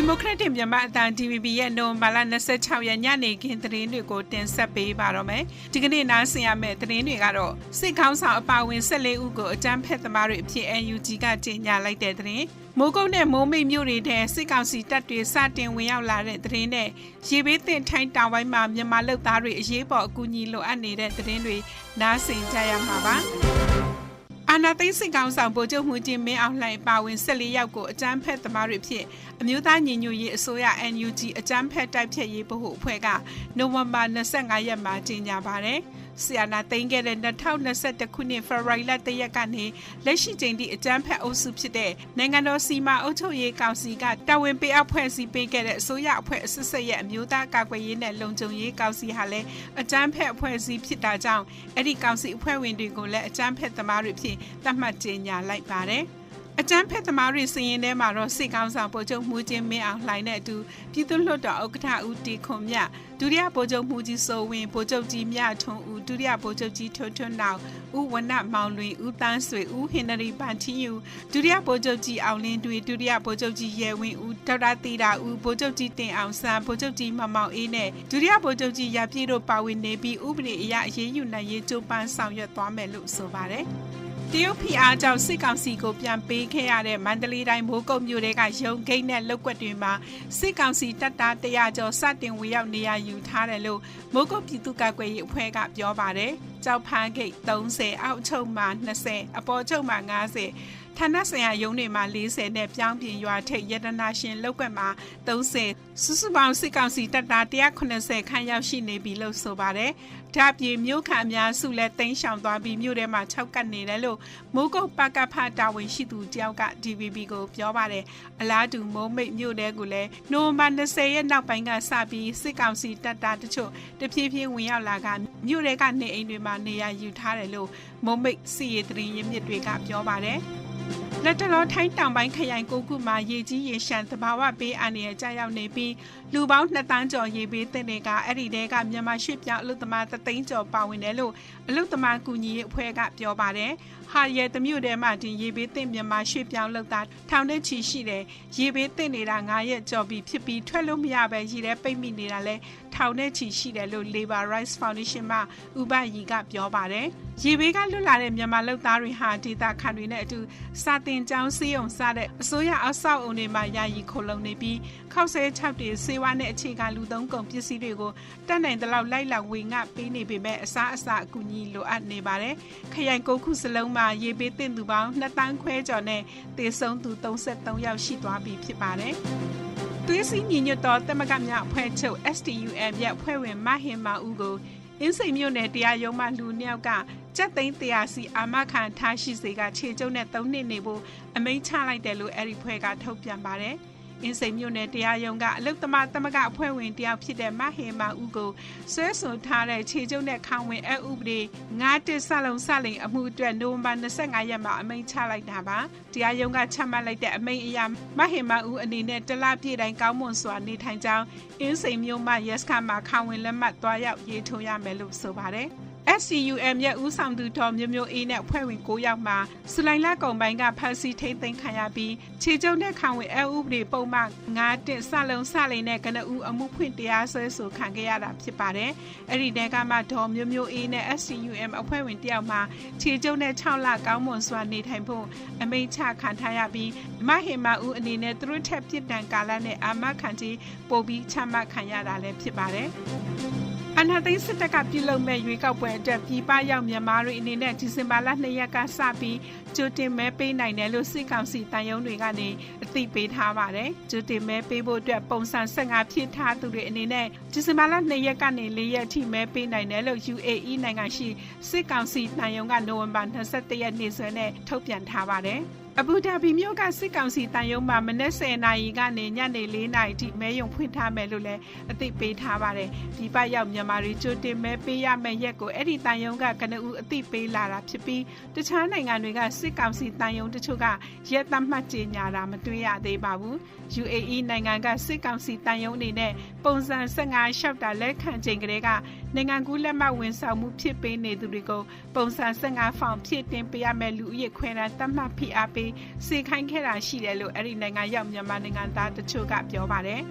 ဒီမိုကရက်တစ်မြန်မာအသံ DVB ရဲ့နိုဝင်ဘာလ26ရက်ညနေခင်းသတင်းတွေကိုတင်ဆက်ပေးပါတော့မယ်။ဒီကနေ့နားဆင်ရမယ့်သတင်းတွေကတော့စစ်ခေါင်းဆောင်အပါအဝင်14ဦးကိုအကြမ်းဖက်သမားတွေအဖြစ် NUG ကကြေညာလိုက်တဲ့သတင်း။မိုးကုတ်နဲ့မိုးမိတ်မြို့တွေထဲစစ်ကောင်စီတပ်တွေစတင်ဝင်ရောက်လာတဲ့သတင်းနဲ့ရေဘေးသင့်ထိုင်းတောင်ပိုင်းမှာမြန်မာလူသားတွေအရေးပေါ်အကူအညီလိုအပ်နေတဲ့သတင်းတွေနားဆင်ကြရမှာပါ။ အာနာသိန်းစစ်ကောင်ဆောင်ဗိုလ်ချုပ်မှုချင်းမင်းအောင်လှိုင်ပါဝင်14ယောက်ကိုအကြမ်းဖက်သမားတွေဖြစ်အမျိုးသားညီညွတ်ရေးအစိုးရ NUG အကြမ်းဖက်တိုက်ဖျက်ရေးဗဟိုအဖွဲ့ကနိုဝင်ဘာ25ရက်မှာကြေညာပါတယ်။ ဆီယနာသိန်းခဲ့တဲ့2021ခုနှစ်ဖေဖော်ဝါရီလတရက်ကနေလက်ရှိချိန်ထိအကြမ်းဖက်အုပ်စုဖြစ်တဲ့နိုင်ငံတော်စီမံအုပ်ချုပ်ရေးကောင်စီကတာဝန်ပေးအပ်ဖွဲ့စည်းပေးခဲ့တဲ့အစိုးရအဖွဲ့အစစ်ဆက်ရဲ့အမျိုးသားကာကွယ်ရေးနဲ့လုံခြုံရေးကောင်စီဟာလည်းအကြမ်းဖက်အဖွဲ့အစည်းဖြစ်တာကြောင့်အဲ့ဒီကောင်စီအဖွဲ့ဝင်တွေကိုလည်းအကြမ်းဖက်သမားတွေဖြစ်သတ်မှတ်ကြေညာလိုက်ပါတယ်။ အကြမ်းဖက်သမားတွေစီရင်ထဲမှာတော့စစ်ကောင်ဆောင်ဗိုလ်ချုပ်မှုချင်းမင်းအောင်လှိုင်နဲ့အတူပြည်သူ့လွှတ်တော်ဥက္ကဋ္ဌဦးတီခွန်မြဒုတိယဗိုလ်ချုပ်မှုကြီးစိုးဝင်းဗိုလ်ချုပ်ကြီးမြထွန်းဦးဒုတိယဗိုလ်ချုပ်ကြီးထွန်းထွန်းနောက်ဦးဝနမောင်လွင်ဦးတန်းဆွေဦးဟင်နရီပန်တီယူဒုတိယဗိုလ်ချုပ်ကြီးအောင်လင်းတွေဒုတိယဗိုလ်ချုပ်ကြီးရဲဝင်းဦးဒေါက်တာတီတာဦးဗိုလ်ချုပ်ကြီးတင်အောင်ဆန်းဗိုလ်ချုပ်ကြီးမမောင်အေးနဲ့ဒုတိယဗိုလ်ချုပ်ကြီးရပြည့်တို့ပါဝင်နေပြီးဥပဒေအရအရေးယူနိုင်ရေးကြိုးပမ်းဆောင်ရွက်သွားမယ်လို့ဆိုပါတယ်။ တရုတ်ဖီအားကြောင့်စစ်ကောင်စီကိုပြန်ပေးခဲ့ရတဲ့မန္တလေးတိုင်းမိုးကုတ်မြို့တွေကရုံဂိတ်နဲ့လောက်ကွက်တွေမှာစစ်ကောင်စီတပ်သား100ကျော်စတင်ဝေရောက်နေရယူထားတယ်လို့မိုးကုတ်ပြည်သူ့ကာကွယ်ရေးအဖွဲ့ကပြောပါတယ်။ကြောက်ဖန်းဂိတ်30အောက်ချုပ်မှာ20အပေါ်ချုပ်မှာ50 ဌာနဆိုင်ရာရုံးတွေမှာ40နဲ့ပြောင်းပြင်ရွာထိပ်ရတနာရှင်လောက်ကွက်မှာ30စုစုပေါင်းစစ်ကောင်စီတပ်သား180ခန့်ရောက်ရှိနေပြီလို့ဆိုပါတယ်။ဒါပြင်မြို့ခံအများစုလည်းတင်းရှောင်သွားပြီးမြို့ထဲမှာ၆ကတ်နေတယ်လို့မိုးကုတ်ပကဖတာဝန်ရှိသူတယောက်က DVB ကိုပြောပါတယ်။အလားတူမိုးမိတ်မြို့ထဲကလည်းနိုဝင်ဘာ20ရက်နောက်ပိုင်းကစပြီးစစ်ကောင်စီတပ်သားတချို့တဖြည်းဖြည်းဝင်ရောက်လာကမြို့ထဲကနေအိမ်တွေမှာနေရာယူထားတယ်လို့မိုးမိတ်စီရီသတင်းရင်းမြစ်တွေကပြောပါတယ်။ လက်တလောထိုင်းတောင်ပိုင်းခရိုင်ကိုခုမှာရေကြီးရေရှမ်းသဘာဝပေးအန္တရာယ်ကြာရောက်နေပြီးလူပေါင်း2တန်းကျော်ရေပေးတဲ့တွေကအဲ့ဒီတဲကမြန်မာရွှေ့ပြောင်းအလုသမားသသိန်းကျော်ပါဝင်တယ်လို့အလုသမားကူညီရေးအဖွဲ့ကပြောပါတယ်။ဟာရဲတမျိုးတဲမှာတင်ရေပေးတဲ့မြန်မာရွှေ့ပြောင်းလုပ်သားထောင်နဲ့ချီရှိတယ်။ရေပေးတဲ့နေတာ9ရက်ကျော်ပြီးဖြစ်ပြီးထွက်လို့မရပဲရေထဲပိတ်မိနေတာလဲထောင်နဲ့ချီရှိတယ်လို့ Labor Rights Foundation မှဥပယီကပြောပါတယ်။ရေဘေးကလွတ်လာတဲ့မြန်မာလုပ်သားတွေဟာဒေတာခန်တွေနဲ့အတူစာတင်ကျောင်းစီးုံစားတဲ့အစိုးရအဆောက်အုံတွေမှာယာယီခိုလုံနေပြီးခောက်ဆဲ6တွေစေဝါနဲ့အခြေခံလူသုံးကုန်ပစ္စည်းတွေကိုတတ်နိုင်တဲ့လောက်လိုက်လောက်ဝေငှပေးနေပေမဲ့အစားအစာအကူအညီလိုအပ်နေပါတယ်။ခရိုင်ကိုခုစလုံးမှာရေဘေးတင်သူပေါင်း2တန်းခွဲကျော်နဲ့တေဆုံးသူ33ယောက်ရှိသွားပြီဖြစ်ပါတယ်။သွေးစည်းညီညွတ်သောတမကမြအဖွဲ့ချုပ် STUM ရဲ့အဖွဲ့ဝင်မဟင်မာဦးကို အင်းစိန်မြို့နယ်တရားရုံးမှလူနှစ်ယောက်ကကြက်သိန်း100စီအာမခံထားရှိစေကခြေကျုံနဲ့3နှစ်နေဖို့အမိန့်ချလိုက်တယ်လို့အဲ့ဒီဖွဲ့ကထုတ်ပြန်ပါတယ်။ အင်းစိန်မြို့နယ်တရားရုံးကအလုတ္တမသမဂအဖွဲ့ဝင်တယောက်ဖြစ်တဲ့မဟေမာဦးကိုဆွဲဆိုထားတဲ့ခြေကျုံနဲ့ခေါင်ဝင်အဥပဒေ9တစ်စလုံးစလိန်အမှုအတွက်နိုဝင်ဘာ25ရက်မှာအမိန့်ချလိုက်တာပါတရားရုံးကချမှတ်လိုက်တဲ့အမိန့်အရမဟေမာဦးအနေနဲ့တလပြည့်တိုင်းကောင်းမွန်စွာနေထိုင်ကြောင်းအင်းစိန်မြို့မှရက်စခမှာခေါင်ဝင်လက်မှတ်သွားရောက်ရေးထိုးရမယ်လို့ဆိုပါတယ် SCUM ရဲ့ဦးဆောင်သူတော်မျိုးမျိုးအေးနဲ့အဖွဲ့ဝင်9ယောက်မှာစလိုင်းလာကုံပိုင်းကဖမ်းဆီးထိန်းသိမ်းခံရပြီးခြေကျုံတဲ့ခံဝင်အဥပဒေပုံမှန်9တင်စလုံးစလိန်နဲ့ကနဦးအမှုဖွင့်တရားစွဲဆိုခံခဲ့ရတာဖြစ်ပါတယ်။အဲ့ဒီတဲကမှဒေါ်မျိုးမျိုးအေးနဲ့ SCUM အဖွဲ့ဝင်တယောက်မှာခြေကျုံတဲ့6လကောင်းမွန်စွာနေထိုင်ဖို့အမိန့်ချခံထားရပြီးမဟင်မာဦးအနေနဲ့သူတို့ထက်ပြစ်ဒဏ်ကာလနဲ့အာမခံကြီးပို့ပြီးချမှတ်ခံရတာလည်းဖြစ်ပါတယ်။ အနာသိန်းစစ်တပ်ကပြုလုပ်မဲ့ရွေးကောက်ပွဲအတွက်ပြည်ပရောက်မြန်မာတွေအနေနဲ့ဒီဇင်ဘာလ2ရက်ကစပြီးကြိုတင်မဲပေးနိုင်တယ်လို့စစ်ကောင်စီတန်ယုံတွေကနေအသိပေးထားပါတယ်။ကြိုတင်မဲပေးဖို့အတွက်ပုံစံ15ဖြည့်ထားသူတွေအနေနဲ့ဒီဇင်ဘာလ2ရက်ကနေ4ရက်ထိမဲပေးနိုင်တယ်လို့ UAE နိုင်ငံရှိစစ်ကောင်စီတန်ယုံကနိုဝင်ဘာ21ရက်နေ့စွဲနဲ့ထုတ်ပြန်ထားပါတယ်။ အဘူဒါဘီမြို့ကစစ်ကောင်စီတန်ယုံမှာမနက်10နာရီကနေညနေ4နာရီထိမဲယုံဖွင့်ထားမယ်လို့လည်းအသိပေးထားပါတယ်။ဒီပတ်ရောက်မြန်မာတွေကြိုတင်မဲပေးရမယ့်ရက်ကိုအဲ့ဒီတန်ယုံကကနဦးအသိပေးလာတာဖြစ်ပြီးတခြားနိုင်ငံတွေကစစ်ကောင်စီတန်ယုံတချို့ကရက်သတ်မှတ်ကြေညာတာမတွေ့ရသေးပါဘူး။ UAE နိုင်ငံကစစ်ကောင်စီတန်ယုံအနေနဲ့ပုံစံ15ရှောက်တာလက်ခံချိန်ကလေးကနိုင်ငံကူးလက်မှတ်ဝန်ဆောင်မှုဖြစ်ပေးနေသူတွေကိုပုံစံ15ဖောင်ဖြစ်တင်ပေးရမယ်လူဦးရေခွဲတမ်းသတ်မှတ်ဖိအားပေးစေခိုင်းခဲ့တာရှိတယ်လို့အဲ့ဒီနိုင်ငံရောက်မြန်မာနိုင်ငံသားတချို့ကပြောပါတယ်။